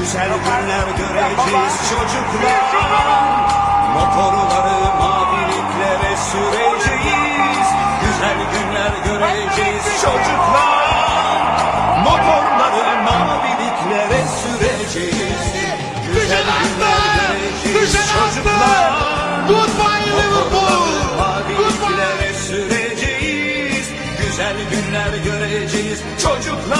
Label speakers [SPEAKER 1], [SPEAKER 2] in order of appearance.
[SPEAKER 1] Güzel günler göreceğiz çocuklar. Motorları maviliklere süreceğiz. Güzel günler göreceğiz çocuklar. Motorları maviliklere süreceğiz. Güzel günler göreceğiz çocuklar.
[SPEAKER 2] Goodbye Liverpool.
[SPEAKER 1] Maviliklere süreceğiz. Güzel günler göreceğiz çocuklar